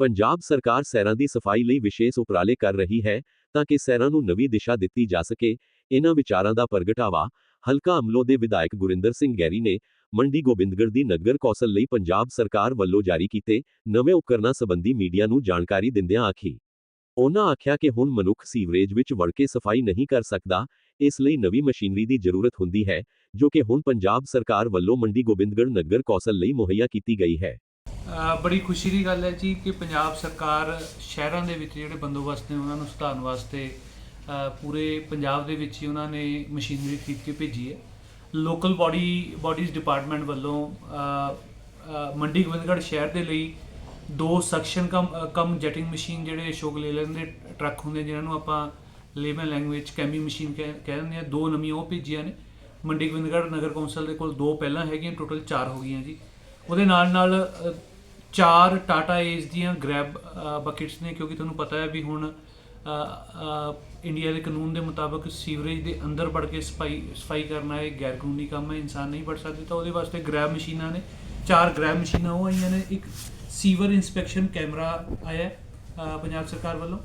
ਪੰਜਾਬ ਸਰਕਾਰ ਸੈਰਾਂ ਦੀ ਸਫ਼ਾਈ ਲਈ ਵਿਸ਼ੇਸ਼ ਉਪਰਾਲੇ ਕਰ ਰਹੀ ਹੈ ਤਾਂ ਕਿ ਸੈਰਾਂ ਨੂੰ ਨਵੀਂ ਦਿਸ਼ਾ ਦਿੱਤੀ ਜਾ ਸਕੇ। ਇਹਨਾਂ ਵਿਚਾਰਾਂ ਦਾ ਪ੍ਰਗਟਾਵਾ ਹਲਕਾ ਅਮਲੋ ਦੇ ਵਿਧਾਇਕ ਗੁਰਿੰਦਰ ਸਿੰਘ ਗੈਰੀ ਨੇ ਮੰਡੀ ਗੋਬਿੰਦਗੜ੍ਹ ਦੀ ਨਗਰ ਕੌਸਲ ਲਈ ਪੰਜਾਬ ਸਰਕਾਰ ਵੱਲੋਂ ਜਾਰੀ ਕੀਤੇ ਨਵੇਂ ਉਪਕਰਨਾਂ ਸੰਬੰਧੀ ਮੀਡੀਆ ਨੂੰ ਜਾਣਕਾਰੀ ਦਿੰਦਿਆਂ ਆਖੀ। ਉਹਨਾਂ ਆਖਿਆ ਕਿ ਹੁਣ ਮਨੁੱਖ ਸੀਵਰੇਜ ਵਿੱਚ ਵੜ ਕੇ ਸਫ਼ਾਈ ਨਹੀਂ ਕਰ ਸਕਦਾ, ਇਸ ਲਈ ਨਵੀਂ ਮਸ਼ੀਨਰੀ ਦੀ ਜ਼ਰੂਰਤ ਹੁੰਦੀ ਹੈ, ਜੋ ਕਿ ਹੁਣ ਪੰਜਾਬ ਸਰਕਾਰ ਵੱਲੋਂ ਮੰਡੀ ਗੋਬਿੰਦਗੜ੍ਹ ਨਗਰ ਕੌਸਲ ਲਈ ਮੁਹੱਈਆ ਕੀਤੀ ਗਈ ਹੈ। ਬੜੀ ਖੁਸ਼ੀ ਦੀ ਗੱਲ ਹੈ ਜੀ ਕਿ ਪੰਜਾਬ ਸਰਕਾਰ ਸ਼ਹਿਰਾਂ ਦੇ ਵਿੱਚ ਜਿਹੜੇ ਬੰਦੋਬਸਤ ਨੇ ਉਹਨਾਂ ਨੂੰ ਸੁਧਾਰਨ ਵਾਸਤੇ ਪੂਰੇ ਪੰਜਾਬ ਦੇ ਵਿੱਚ ਹੀ ਉਹਨਾਂ ਨੇ ਮਸ਼ੀਨਰੀ ਖਰੀਦ ਕੇ ਭੇਜੀ ਹੈ। ਲੋਕਲ ਬਾਡੀ ਬਾਡੀਜ਼ ਡਿਪਾਰਟਮੈਂਟ ਵੱਲੋਂ ਮੰਡੀ ਗੋਬਿੰਦਗੜ੍ਹ ਸ਼ਹਿਰ ਦੇ ਲਈ ਦੋ suction cum uh, cum jetting machine ਜਿਹੜੇ ਅਸ਼ੋਕ ਲੇਲੈਂਡ ਦੇ ਟਰੱਕ ਹੁੰਦੇ ਜਿਨ੍ਹਾਂ ਨੂੰ ਆਪਾਂ ਲੇਬਰ ਲੈਂਗੁਏਜ ਕੈਮੀ ਮਸ਼ੀਨ ਕਹਿ ਕਹਿ ਦਿੰਦੇ ਆ ਦੋ ਨਵੀਆਂ ਉਹ ਭੇਜੀਆਂ ਨੇ। ਮੰਡੀ ਗੋਬਿੰਦਗੜ੍ਹ ਨਗਰ ਕੌਂਸਲ ਦੇ ਕੋਲ ਦੋ ਪਹਿਲਾਂ ਹੈਗੀਆਂ ਟੋਟਲ 4 ਹੋ ਗਈਆਂ ਜੀ। ਉਹਦੇ ਨਾਲ ਨਾਲ ਚਾਰ ਟਾਟਾ ਏਜ ਦੀਆਂ ਗ੍ਰੈਬ ਬਕਟਸ ਨੇ, ਕਿਉਂਕਿ ਤੁਹਾਨੂੰ ਪਤਾ ਹੈ ਵੀ ਹੁਣ ਇੰਡੀਆ ਦੇ ਕਾਨੂੰਨ ਦੇ ਮੁਤਾਬਕ ਸੀਵਰੇਜ ਦੇ ਅੰਦਰ ਵੜ ਕੇ ਸਫ਼ਾਈ ਸਫ਼ਾਈ ਕਰਨਾ ਇਹ ਗੈਰ ਕਾਨੂੰਨੀ ਕੰਮ ਹੈ, ਇਨਸਾਨ ਨਹੀਂ ਵੜ ਸਕਦੇ। ਤਾਂ ਉਹਦੇ ਵਾਸਤੇ ਗ੍ਰੈਬ ਮਸ਼ੀਨਾਂ ਨੇ, ਚਾਰ ਗ੍ਰੈਬ ਮਸ਼ੀਨਾਂ ਉਹ ਆਈਆਂ ਨੇ, ਇੱਕ ਸੀਵਰ ਇਨਸਪੈਕਸ਼ਨ ਕੈਮਰਾ ਆਇਆ ਪੰਜਾਬ ਸਰਕਾਰ ਵੱਲੋਂ।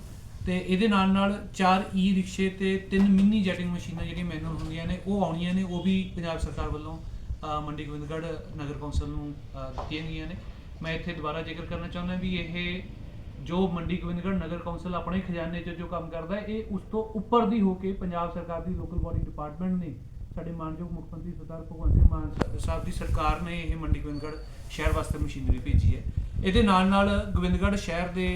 ਤੇ ਇਹਦੇ ਨਾਲ ਨਾਲ ਚਾਰ ਈ ਰਿਕਸ਼ੇ ਤੇ ਤਿੰਨ ਮਿੰਨੀ ਜੈਟਿੰਗ ਮਸ਼ੀਨਾਂ ਜਿਹੜੀਆਂ ਮੈਨੂਅਲ ਹੁੰਦੀਆਂ ਨੇ, ਉਹ ਆਉਣੀਆਂ ਨੇ, ਉਹ ਵੀ ਪੰਜਾਬ ਸਰਕਾਰ ਵੱਲੋਂ ਮੰਡੀ ਗੋਬਿੰਦਗੜ੍ਹ ਨਗਰ ਕੌਂਸਲ ਨੂੰ ਦਿੱਤੀਆਂ ਗਈਆਂ ਨੇ। ਮੈਂ ਇੱਥੇ ਦੁਬਾਰਾ ਜ਼ਿਕਰ ਕਰਨਾ ਚਾਹੁੰਦਾ ਵੀ ਇਹ ਜੋ ਮੰਡੀ ਗੋਬਿੰਦਗੜ੍ਹ ਨਗਰ ਕੌਂਸਲ ਆਪਣੇ ਖਜ਼ਾਨੇ 'ਚ ਜੋ ਕੰਮ ਕਰਦਾ, ਇਹ ਉਸ ਤੋਂ ਉੱਪਰ ਦੀ ਹੋ ਕੇ ਪੰਜਾਬ ਸਰਕਾਰ ਦੀ ਲੋਕਲ ਬਾਡੀ ਡਿਪਾਰਟਮੈਂਟ ਨੇ ਸਾਡੇ ਮਾਨਯੋਗ ਮੁੱਖ ਮੰਤਰੀ ਸਰਦਾਰ ਭਗਵੰਤ ਸਿੰਘ ਮਾਨ ਸਾਹਿਬ ਦੀ ਸਰਕਾਰ ਨੇ ਇਹ ਮੰਡੀ ਗੋਬਿੰਦਗੜ੍ਹ ਸ਼ਹਿਰ ਵਾਸਤੇ ਮਸ਼ੀਨਰੀ ਭੇਜੀ ਹੈ। ਇਹਦੇ ਨਾਲ ਨਾਲ ਗੋਬਿੰਦਗੜ੍ਹ ਸ਼ਹਿਰ ਦੇ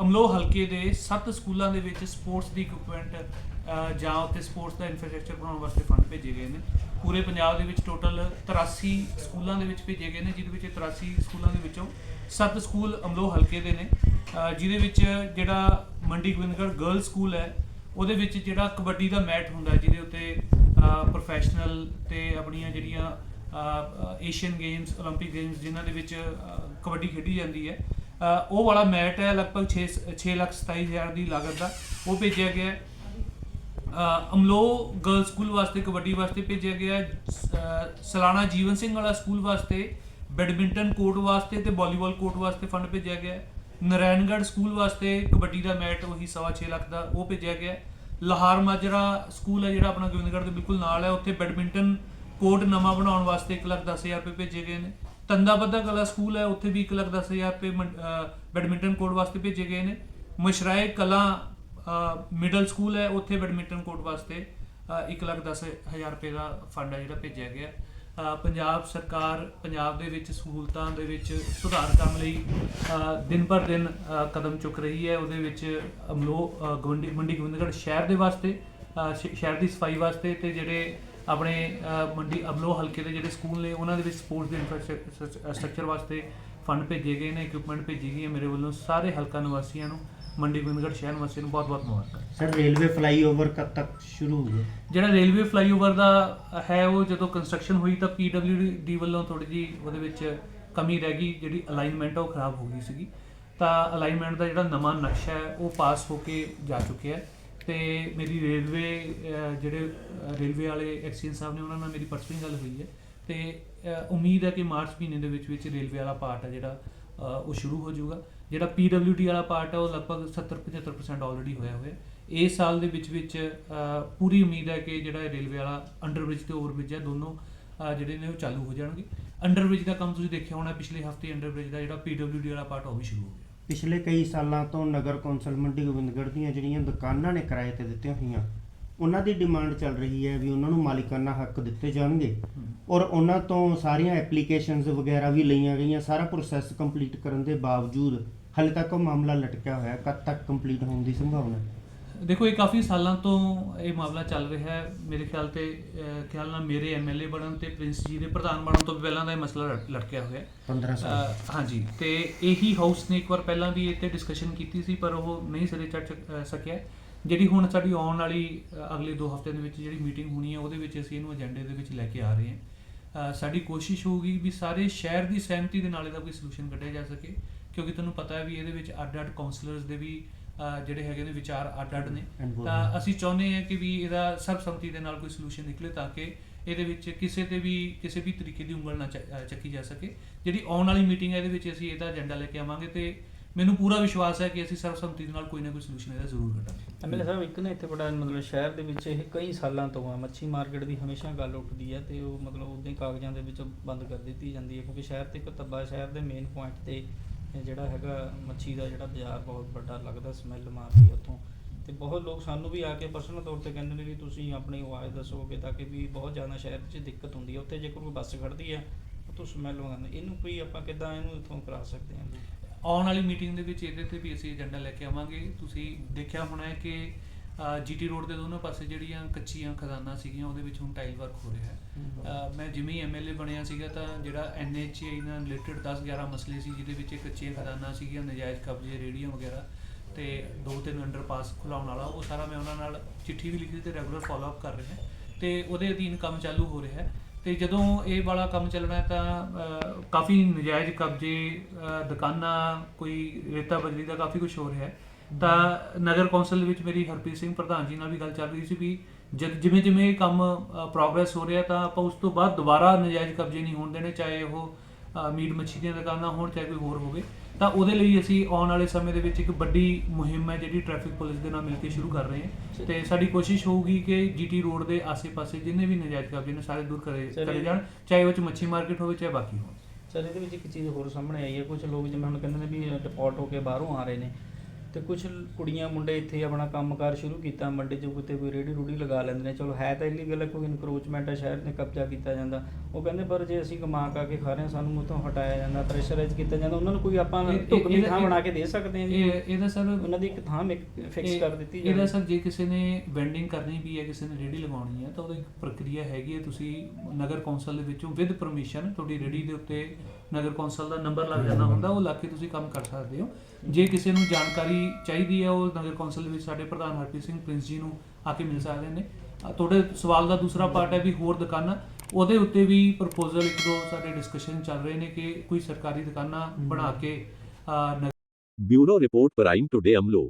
ਅਮਲੋ ਹਲਕੇ ਦੇ ਸੱਤ ਸਕੂਲਾਂ ਦੇ ਵਿੱਚ ਸਪੋਰਟਸ ਦੀ ਇਕਵਿਪਮੈਂਟ ਜਾਂ ਉੱਤੇ ਸਪੋਰਟਸ ਦਾ ਇਨਫਰਾਸਟ੍ਰਕਚਰ ਬਣਾਉਣ ਵਾਸਤੇ ਫੰਡ ਭੇਜੇ ਗਏ ਨੇ ਪੂਰੇ ਪੰਜਾਬ ਦੇ ਵਿੱਚ ਟੋਟਲ 83 ਸਕੂਲਾਂ ਦੇ ਵਿੱਚ ਭੇਜੇ ਗਏ ਨੇ ਜਿਹਦੇ ਵਿੱਚ 83 ਸਕੂਲਾਂ ਦੇ ਵਿੱਚੋਂ ਸੱਤ ਸਕੂਲ ਅਮਲੋ ਹਲਕੇ ਦੇ ਨੇ ਅ, ਜਿਹਦੇ ਵਿੱਚ ਜਿਹੜਾ ਮੰਡੀ ਗੋਬਿੰਦਗੜ੍ਹ ਗਰਲ ਸਕੂਲ ਹੈ ਉਹਦੇ ਵਿੱਚ ਜਿਹੜਾ ਕਬੱਡੀ ਦਾ ਮੈਟ ਹੁੰਦਾ ਹੈ, ਜਿਹਦੇ ਉੱਤੇ ਪ੍ਰੋਫੈਸ਼ਨਲ ਤੇ ਆਪਣੀਆਂ ਜਿਹੜੀਆਂ ਏਸ਼ੀਅਨ ਗੇਮਸ 올림픽 ਗੇਮਸ ਜਿਨ੍ਹਾਂ ਦੇ ਵਿੱਚ ਅ, ਕਬੱਡੀ ਖੇਡੀ ਜਾਂਦੀ ਹੈ ਅ, ਉਹ ਵਾਲਾ ਮੈਟ ਹੈ ਲਗਭਗ 6 6 ਲੱਖ 27 ਹਜ਼ਾਰ ਦੀ ਲਾਗਤ ਦਾ ਉਹ ਭੇਜਿਆ ਗਿਆ ਹੈ ਅਮਲੋ ਗਰਲ ਸਕੂਲ ਵਾਸਤੇ, ਕਬੱਡੀ ਵਾਸਤੇ ਭੇਜਿਆ ਗਿਆ ਹੈ। ਜੀਵਨ ਸਿੰਘ ਵਾਲਾ ਸਕੂਲ ਵਾਸਤੇ ਬੈਡਮਿੰਟਨ ਕੋਰਟ ਵਾਸਤੇ ਤੇ ਵਾਲੀਬਾਲ ਕੋਰਟ ਵਾਸਤੇ ਫੰਡ ਭੇਜਿਆ ਗਿਆ ਹੈ। ਸਕੂਲ ਵਾਸਤੇ ਕਬੱਡੀ ਦਾ ਮੈਟ ਉਹੀ 6.5 ਲੱਖ ਦਾ ਉਹ ਭੇਜਿਆ ਗਿਆ ਹੈ। ਲਾਹੌਰ ਮਾਜਰਾ ਸਕੂਲ ਹੈ ਜਿਹੜਾ ਆਪਣਾ ਗੋਬਿੰਦਗੜ੍ਹ ਦੇ ਬਿਲਕੁਲ ਨਾਲ ਹੈ ਉੱਥੇ ਬੈਡਮਿੰਟਨ ਕੋਰਟ ਨਵਾਂ ਬਣਾਉਣ ਵਾਸਤੇ 1 ਲੱਖ 10 ਹਜ਼ਾਰ ਰੁਪਏ ਭੇਜੇ ਗਏ ਨੇ ਤੰਦਾ ਬੱਦਾ ਕਲਾ ਸਕੂਲ ਹੈ ਉੱਥੇ ਵੀ 1 ਲੱਖ 10 ਹਜ਼ਾਰ ਰੁਪਏ ਮੰ- ਬੈਡਮਿੰਟਨ ਕੋਰਟ ਵਾਸਤੇ ਭੇਜੇ ਗਏ ਨੇ। ਮਸ਼ਰਾਏ ਕਲਾ ਮਿਡਲ ਸਕੂਲ ਹੈ ਉੱਥੇ ਬੈਡਮਿੰਟਨ ਕੋਰਟ ਵਾਸਤੇ 1 ਲੱਖ 10 ਹਜ਼ਾਰ ਰੁਪਏ ਦਾ ਫੰਡ ਹੈ ਜਿਹੜਾ ਭੇਜਿਆ ਗਿਆ। ਪੰਜਾਬ ਸਰਕਾਰ ਪੰਜਾਬ ਦੇ ਵਿੱਚ ਸਹੂਲਤਾਂ ਦੇ ਵਿੱਚ ਸੁਧਾਰ ਕਰਨ ਲਈ ਦਿਨ ਪਰ ਦਿਨ ਕਦਮ ਚੁੱਕ ਰਹੀ ਹੈ। ਉਹਦੇ ਵਿੱਚ ਅਮਲੋ ਅ, ਗਵੰਡੀ ਮੰਡੀ ਗੋਬਿੰਦਗੜ੍ਹ ਸ਼ਹਿਰ ਦੇ ਵਾਸਤੇ ਸ਼- ਸ਼ਹਿਰ ਦੀ ਸਫ਼ਾਈ ਵਾਸਤੇ ਤੇ ਜਿਹੜੇ ਆਪਣੇ ਮੰਡੀ ਅਮਲੋ ਹਲਕੇ ਦੇ ਜਿਹੜੇ ਸਕੂਲ ਨੇ ਉਹਨਾਂ ਦੇ ਵਿੱਚ ਸਪੋਰਟਸ ਦੇ ਇਨਫਰਾਸਟ੍ਰਕਚਰ ਵਾਸਤੇ ਫੰਡ ਭੇਜੇ ਗਏ ਨੇ ਇਕਵਿਪਮੈਂਟ ਭੇਜੀ ਗਈ ਹੈ ਮੇਰੇ ਵੱਲੋਂ ਸਾਰੇ ਹਲਕਾ ਨਿਵਾਸੀਆਂ ਨੂੰ ਮੰਡੀ ਗੋਬਿੰਦਗੜ੍ਹ ਸ਼ਹਿਰ ਨਿਵਾਸੀਆਂ ਨੂੰ ਬਹੁਤ-ਬਹੁਤ ਮੁਬਾਰਕਾਂ। ਸਰ ਰੇਲਵੇ ਫਲਾਈਓਵਰ ਕਦ ਤੱਕ ਸ਼ੁਰੂ ਹੋਊਗਾ ਜਿਹੜਾ ਰੇਲਵੇ ਫਲਾਈਓਵਰ ਦਾ ਹੈ ਉਹ ਜਦੋਂ ਕੰਸਟਰਕਸ਼ਨ ਹੋਈ ਤਾਂ ਡੀ ਵੱਲੋਂ ਥੋੜੀ ਜੀ ਉਹਦੇ ਵਿੱਚ ਕਮੀ ਰਹਿ ਗਈ ਜਿਹੜੀ ਅਲਾਈਨਮੈਂਟ ਉਹ ਖਰਾਬ ਹੋ ਗਈ ਸੀਗੀ। ਤਾਂ ਅਲਾਈਨਮੈਂਟ ਦਾ ਜਿਹੜਾ ਨਵਾਂ ਨਕਸ਼ਾ ਹੈ ਉਹ ਪਾਸ ਹੋ ਕੇ ਜਾ ਚੁੱਕਿਆ ਹੈ। ਤੇ ਮੇਰੀ ਰੇਲਵੇ ਜਿਹੜੇ ਰੇਲਵੇ ਵਾਲੇ ਐਕਸਚੇਂਜ ਸਾਹਿਬ ਨੇ, ਉਹਨਾਂ ਨਾਲ ਮੇਰੀ ਪਰਸਨਲੀ ਗੱਲ ਹੋਈ ਹੈ। ਤੇ ਉਮੀਦ ਹੈ ਕਿ ਮਾਰਚ ਮਹੀਨੇ ਦੇ ਵਿੱਚ ਵਿੱਚ ਰੇਲਵੇ ਵਾਲਾ ਪਾਰਟ ਹੈ ਜਿਹੜਾ ਉਹ ਸ਼ੁਰੂ ਹੋ ਜਾਊਗਾ। ਜਿਹੜਾ ਡੀ ਵਾਲਾ ਪਾਰਟ ਹੈ ਉਹ ਲਗਭਗ 70-75% ਆਲਰੇਡੀ ਹੋਇਆ ਹੋਇਆ ਇਸ ਸਾਲ ਦੇ ਵਿੱਚ ਵਿੱਚ ਪੂਰੀ ਉਮੀਦ ਹੈ ਕਿ ਜਿਹੜਾ ਰੇਲਵੇ ਵਾਲਾ ਅੰਡਰਬ੍ਰਿਜ ਤੇ ਓਵਰਬ੍ਰਿਜ ਹੈ ਦੋਨੋਂ ਜਿਹੜੇ ਨੇ ਉਹ ਚਾਲੂ ਹੋ ਜਾਣਗੇ। ਅੰਡਰਬ੍ਰਿਜ ਦਾ ਕੰਮ ਤੁਸੀਂ ਦੇਖਿਆ ਹੋਣਾ, ਪਿਛਲੇ ਹਫ਼ਤੇ ਅੰਡਰਬ੍ਰਿਜ ਦਾ ਜਿਹੜਾ ਡੀ ਵਾਲਾ ਪਾਰਟ, ਉਹ ਵੀ ਸ਼ੁਰੂ ਹੋ ਗਿਆ। ਪਿਛਲੇ ਕਈ ਸਾਲਾਂ ਤੋਂ ਨਗਰ ਕੌਂਸਲ ਮੰਡੀ ਗੋਬਿੰਦਗੜ੍ਹ ਦੀਆਂ ਜਿਹੜੀਆਂ ਦੁਕਾਨਾਂ ਨੇ ਕਿਰਾਏ ਤੇ ਦਿੱਤੀਆਂ ਹੋਈਆਂ, ਉਹਨਾਂ ਦੀ ਡਿਮਾਂਡ ਚੱਲ ਰਹੀ ਹੈ ਵੀ ਉਹਨਾਂ ਨੂੰ ਮਾਲਿਕਾਨਾ ਹੱਕ ਦਿੱਤੇ ਜਾਣਗੇ। ਔਰ ਉਹਨਾਂ ਤੋਂ ਸਾਰੀਆਂ ਐਪਲੀਕੇਸ਼ਨਸ ਵਗੈਰਾ ਵੀ ਲਈਆਂ ਗਈਆਂ, ਸਾਰਾ ਪ੍ਰੋਸੈਸ ਕੰਪਲੀਟ ਕਰਨ ਦੇ ਬਾਵਜੂਦ ਹਾਲੇ ਤੱਕ ਉਹ ਮਾਮਲਾ ਲਟਕਿਆ ਹੋਇਆ, ਕਦ ਤੱਕ ਕੰਪਲੀਟ ਹੋਣ ਦੀ ਸੰਭਾਵਨਾ ਹੈ। ਦੇਖੋ ਇਹ ਕਾਫੀ ਸਾਲਾਂ ਤੋਂ ਇਹ ਮਾਮਲਾ ਚੱਲ ਰਿਹਾ ਹੈ। ਮੇਰੇ ਖਿਆਲ ਤੇ ਅਹ, ਖਿਆਲ ਨਾਲ ਮੇਰੇ ਐਮਐਲਏ ਬਣਨ ਤੇ ਪ੍ਰਿੰਸ ਜੀ ਦੇ ਪ੍ਰਧਾਨ ਬਣਨ ਤੋਂ ਪਹਿਲਾਂ ਦਾ ਇਹ ਮਸਲਾ ਲਟ- ਲਟਕਿਆ ਹੋਇਆ ਹੈ। 15 ਸਾਲ। ਅਹ, ਹਾਂਜੀ ਤੇ ਇਹੀ ਹਾਊਸ ਨੇ ਇੱਕ ਵਾਰ ਪਹਿਲਾਂ ਵੀ ਇਹ ਤੇ ਡਿਸਕਸ਼ਨ ਕੀਤੀ ਸੀ ਪਰ ਉਹ ਨਹੀਂ ਸਿਰੇ ਚੜ ਅਹ, ਸਕਿਆ। ਜਿਹੜੀ ਹੁਣ ਸਾਡੀ ਆਉਣ ਵਾਲੀ ਅਹ, ਅਗਲੇ 2 ਹਫ਼ਤੇ ਦੇ ਵਿੱਚ ਜਿਹੜੀ ਮੀਟਿੰਗ ਹੋਣੀ ਹੈ ਉਹਦੇ ਵਿੱਚ ਅਸੀਂ ਇਹਨੂੰ ਏਜੰਡੇ ਦੇ ਵਿੱਚ ਲੈ ਕੇ ਆ ਰਹੇ ਹਾਂ। ਅਹ, ਸਾਡੀ ਕੋਸ਼ਿਸ਼ ਹੋਊਗੀ ਵੀ ਸਾਰੇ ਸ਼ਹਿਰ ਦੀ ਸਹਿਮਤੀ ਦੇ ਨਾਲ ਇਹਦਾ ਕੋਈ ਸੋਲੂਸ਼ਨ ਕੱਢਿਆ ਜਾ ਸਕੇ ਕਿਉਂਕਿ ਤੁਹਾਨੂੰ ਪਤਾ ਹੈ ਵੀ ਇਹਦੇ ਵਿੱਚ ਅੱਡ-ਅੱਡ ਕਾਉਂਸਲਰਸ ਦੇ ਵੀ ਜਿਹੜੇ ਹੈਗੇ ਨੇ ਵਿਚਾਰ ਅੱਡ-ਅੱਡ ਨੇ। ਤਾਂ ਅਸੀਂ ਚਾਹੁੰਦੇ ਹਾਂ ਕਿ ਵੀ ਇਹਦਾ ਸਰਬਸੰਮਤੀ ਦੇ ਨਾਲ ਕੋਈ ਸੋਲੂਸ਼ਨ ਨਿਕਲੇ ਤਾਂ ਕਿ ਇਹਦੇ ਵਿੱਚ ਕਿਸੇ ਤੇ ਵੀ ਕਿਸੇ ਵੀ ਤਰੀਕੇ ਦੀ ਉਂਗਲ ਨਾ ਚੱਕੀ ਜਾ ਸਕੇ। ਜਿਹੜੀ ਆਉਣ ਵਾਲੀ ਮੀਟਿੰਗ ਹੈ ਇਹਦੇ ਵਿੱਚ ਅਸੀਂ ਇਹਦਾ ਏਜੰਡਾ ਲੈ ਕੇ ਆਵਾਂਗੇ ਤੇ ਮੈਨੂੰ ਪੂਰਾ ਵਿਸ਼ਵਾਸ ਹੈ ਕਿ ਅਸੀਂ ਸਰਵਸੰਮਤੀ ਦੇ ਨਾਲ ਕੋਈ ਨਾ ਕੋਈ ਸੋਲੂਸ਼ਨ ਇਹਦਾ ਜ਼ਰੂਰ ਕੱਢਾਂਗੇ। ਐਮਐਲਏ ਸਾਹਿਬ ਇੱਕ ਨਾ ਇੱਥੇ ਬੜਾ ਮਤਲਬ ਸ਼ਹਿਰ ਦੇ ਵਿੱਚ ਇਹ ਕਈ ਸਾਲਾਂ ਤੋਂ ਆ ਮੱਛੀ ਮਾਰਕੀਟ ਦੀ ਹਮੇਸ਼ਾ ਗੱਲ ਉੱਠਦੀ ਹੈ ਤੇ ਉਹ ਮਤਲਬ ਉਦਾਂ ਹੀ ਕਾਗਜ਼ਾਂ ਦੇ ਵਿੱਚ ਬੰਦ ਕਰ ਦਿੱਤੀ ਜਾਂਦੀ ਹੈ ਕਿਉਂਕਿ ਸ਼ਹਿਰ ਤੇ ਇੱਕ ਤੱਬਾ ਸ਼ਹਿਰ ਦੇ ਮੇਨ ਪੁਆਇੰਟ ਤੇ ਜਿਹੜਾ ਹੈਗਾ ਮੱਛੀ ਦਾ ਜਿਹੜਾ ਬਾਜ਼ਾਰ ਬਹੁਤ ਵੱਡਾ ਲੱਗਦਾ ਸਮੈਲ ਮਾਰਦੀ ਹੈ ਉੱਥੋਂ। ਤੇ ਬਹੁਤ ਲੋਕ ਸਾਨੂੰ ਵੀ ਆ ਕੇ ਪਰਸਨਲ ਤੌਰ ਤੇ ਕਹਿੰਦੇ ਨੇ ਵੀ ਤੁਸੀਂ ਆਪਣੀ ਆਵਾਜ਼ ਦੱਸੋਗੇ ਤਾਂ ਕਿ ਵੀ ਬਹੁਤ ਜ਼ਿਆਦਾ ਸ਼ਹਿਰ 'ਚ ਦਿੱਕਤ ਹੁੰਦੀ ਹੈ ਉੱਥੇ ਜੇਕਰ ਕੋਈ ਬੱਸ ਖੜਦੀ ਹੈ ਉੱਥੋਂ ਸਮੈਲ ਆਉਂਦੀ ਇਹਨੂੰ ਕੋਈ ਆਪਾਂ ਕਿੱਦਾਂ ਇਹਨੂੰ ਇੱਥੋਂ ਕਰਾ ਸਕਦੇ ਹਾਂ ਆਉਣ ਵਾਲੀ ਮੀਟਿੰਗ ਦੇ ਵਿੱਚ ਇਹਦੇ ਤੇ ਵੀ ਅਸੀਂ ਏਜੰਡਾ ਲੈ ਕੇ ਆਵਾਂਗੇ। ਤੁਸੀਂ ਦੇਖਿਆ ਹੋਣਾ ਹੈ ਕਿ ਜੀਟੀ ਰੋਡ ਦੇ ਦੋਨੋਂ ਪਾਸੇ ਜਿਹੜੀਆਂ ਕੱਚੀਆਂ ਖਜ਼ਾਨਾ ਸੀਗੀਆਂ ਉਹਦੇ ਵਿੱਚ ਹੁਣ ਟਾਈਲ ਵਰਕ ਹੋ ਰਿਹਾ ਹੈ। ਅ, ਮੈਂ ਜਿਵੇਂ ਹੀ ਐਮਐਲਏ ਬਣਿਆ ਸੀਗਾ ਤਾਂ ਜਿਹੜਾ ਐਨਐਚਏ ਨਾਲ ਰਿਲੇਟਡ 10 11 ਮਸਲੇ ਸੀ ਜਿਹਦੇ ਵਿੱਚ ਇਹ ਕੱਚੀਆਂ ਖਜ਼ਾਨਾ ਸੀਗੀਆਂ ਨਜਾਇਜ਼ ਕਬਜ਼ੇ ਰੇੜੀਆਂ ਵਗੈਰਾ ਤੇ ਦੋ ਤਿੰਨ ਅੰਡਰਪਾਸ ਖੁਲਾਉਣ ਵਾਲਾ ਉਹ ਸਾਰਾ ਮੈਂ ਉਹਨਾਂ ਨਾਲ ਚਿੱਠੀ ਵੀ ਲਿਖੀ ਤੇ ਰੈਗੂਲਰ ਫਾਲੋ ਅਪ ਕਰ ਰਿਹਾ ਤੇ ਉਹਦੇ ਅਧੀਨ ਕੰਮ ਚਾਲੂ ਹੋ ਰਿਹਾ ਹੈ। ਤੇ ਜਦੋਂ ਇਹ ਵਾਲਾ ਕੰਮ ਚੱਲਣਾ ਹੈ ਤਾਂ ਅ, ਕਾਫੀ ਨਜਾਇਜ਼ ਕਬਜ਼ੇ ਅ, ਦੁਕਾਨਾਂ ਕੋਈ ਰੇਤਾ ਬਜਰੀ ਦਾ ਕਾਫੀ ਕੁਝ ਹੋ ਰਿਹਾ ਹੈ। ਤਾਂ ਨਗਰ ਕੌਂਸਲ ਵਿੱਚ ਮੇਰੀ ਹਰਪ੍ਰੀਤ ਸਿੰਘ ਪ੍ਰਧਾਨ ਜੀ ਨਾਲ ਵੀ ਗੱਲ ਚੱਲ ਰਹੀ ਸੀ ਵੀ ਜਿਵੇਂ ਜਿਵੇਂ ਇਹ ਕੰਮ ਪ੍ਰੋਗਰੈਸ ਹੋ ਰਿਹਾ ਤਾਂ ਆਪਾਂ ਉਸ ਤੋਂ ਬਾਅਦ ਦੁਬਾਰਾ ਨਜਾਇਜ਼ ਕਬਜ਼ੇ ਨਹੀਂ ਹੋਣ ਦੇਣੇ ਚਾਹੇ ਉਹ ਮੀਟ ਮੱਛੀ ਦੀਆਂ ਦੁਕਾਨਾਂ ਹੋਣ ਚਾਹੇ ਕੋਈ ਹੋਰ ਹੋਵੇ। ਤਾਂ ਉਹਦੇ ਲਈ ਅਸੀਂ ਆਉਣ ਵਾਲੇ ਸਮੇਂ ਦੇ ਵਿੱਚ ਇੱਕ ਵੱਡੀ ਮੁਹਿੰਮ ਹੈ ਜਿਹੜੀ ਟ੍ਰੈਫਿਕ ਪੁਲਿਸ ਦੇ ਨਾਲ ਮਿਲ ਕੇ ਸ਼ੁਰੂ ਕਰ ਰਹੇ ਹਾਂ। ਤੇ ਸਾਡੀ ਕੋਸ਼ਿਸ਼ ਹੋਊਗੀ ਕਿ ਜੀਟੀ ਰੋਡ ਦੇ ਆਸ-ਪਾਸੇ ਜਿੰਨੇ ਵੀ ਨਜਾਇਜ਼ ਕਬਜ਼ੇ ਨੇ ਸਾਰੇ ਦੂਰ ਕਰੇ। ਕਰੇ ਜਾਣ ਚਾਹੇ ਉਹ ਚ ਮੱਛੀ ਮਾਰਕੀਟ ਹੋਵੇ ਚਾਹੇ ਬਾਕੀ ਹੋਣ। ਸਰ ਇਹਦੇ ਵਿੱਚ ਇੱਕ ਚੀਜ਼ ਹੋਰ ਸਾਹਮਣੇ ਆਈ ਹੈ ਕੁਝ ਲੋਕ ਜਿਵੇਂ ਹੁਣ ਕਹਿੰਦੇ ਨੇ ਵੀ ਡਿਪੋਰਟ ਹੋ ਕੇ ਬਾਹਰੋਂ ਆ ਰਹੇ ਨੇ। ਤੇ ਕੁਝ ਕੁੜੀਆਂ ਮੁੰਡੇ ਇੱਥੇ ਆਪਣਾ ਕੰਮਕਾਰ ਸ਼ੁਰੂ ਕੀਤਾ ਮੰਡੀ 'ਚ ਕਿਤੇ ਕੋਈ ਰੇੜੀ ਰੂੜੀ ਲਗਾ ਲੈਂਦੇ ਨੇ। ਚਲੋ ਹੈ ਤਾਂ ਇਲੀਗਲ ਹੈ ਕੋਈ ਇਨਕਰੋਚਮੈਂਟ ਹੈ ਸ਼ਹਿਰ ਨੇ ਕਬਜ਼ਾ ਕੀਤਾ ਜਾਂਦਾ। ਉਹ ਕਹਿੰਦੇ ਪਰ ਜੇ ਅਸੀਂ ਕਮਾ ਕਾ ਕੇ ਖਾ ਰਹੇ ਹਾਂ ਸਾਨੂੰ ਉਤੋਂ ਹਟਾਇਆ ਜਾਂਦਾ ਪ੍ਰੈਸ਼ਰਾਈਜ਼ ਕੀਤਾ ਜਾਂਦਾ। ਉਹਨਾਂ ਨੂੰ ਕੋਈ ਆਪਾਂ ਢੁਕਵੀਂ ਇਹਦਾ- ਥਾਂ ਬਣਾ ਕੇ ਦੇ ਸਕਦੇ ਹਾਂ ਜੀ। ਇਹ ਇਹਦਾ ਸਰ ਉਹਨਾਂ ਦੀ ਇੱਕ ਥਾਂ ਫਿਕਸ ਕਰ ਦਿੱਤੀ ਇਹਦਾ ਜਾਵੇ। ਸਰ ਜੇ ਕਿਸੇ ਨੇ ਵੈਂਡਿੰਗ ਕਰਨੀ ਵੀ ਹੈ ਕਿਸੇ ਨੇ ਰੇੜੀ ਲਗਾਉਣੀ ਹੈ ਤਾਂ ਉਹਦੀ ਇੱਕ ਪ੍ਰਕਿਰਿਆ ਹੈਗੀ ਹੈ। ਤੁਸੀਂ ਨਗਰ ਕੌਂਸਲ ਦੇ ਵਿੱਚੋਂ ਵਿਦ ਪਰਮਿਸ਼ਨ ਤੁਹਾਡੀ ਰੇੜੀ ਦੇ ਉੱਤੇ ਨਗਰ ਕੌਂਸਲ ਦਾ ਨੰਬਰ ਲੱਗ ਜਾਂਦਾ ਹੁੰਦਾ ਉਹ ਲਾ ਕੇ ਤੁਸੀਂ ਕੰਮ ਕਰ ਸਕਦੇ ਹੋ। ਜੇ ਕਿਸੇ ਨੂੰ ਜਾਣਕਾਰੀ ਚਾਹੀਦੀ ਹੈ ਉਹ ਨਗਰ ਕੌਂਸਲ ਵਿੱਚ ਸਾਡੇ ਪ੍ਰਧਾਨ ਹਰਪ੍ਰੀਤ ਸਿੰਘ ਪ੍ਰਿੰਸ ਜੀ ਨੂੰ ਆ ਕੇ ਮਿਲ ਸਕਦੇ ਨੇ। ਤੁਹਾਡੇ ਸਵਾਲ ਦਾ ਦੂਸਰਾ ਪਾਰਟ ਹੈ ਵੀ ਹੋਰ ਦੁਕਾਨਾਂ ਉਹਦੇ ਉੱਤੇ ਵੀ ਪ੍ਰਪੋਜ਼ਲ ਇੱਕ ਦੋ ਸਾਡੇ ਡਿਸਕਸ਼ਨ ਚੱਲ ਰਹੇ ਨੇ ਕਿ ਕੋਈ ਸਰਕਾਰੀ ਦੁਕਾਨਾਂ ਬਣਾ ਕੇ bureau report prime today Amloh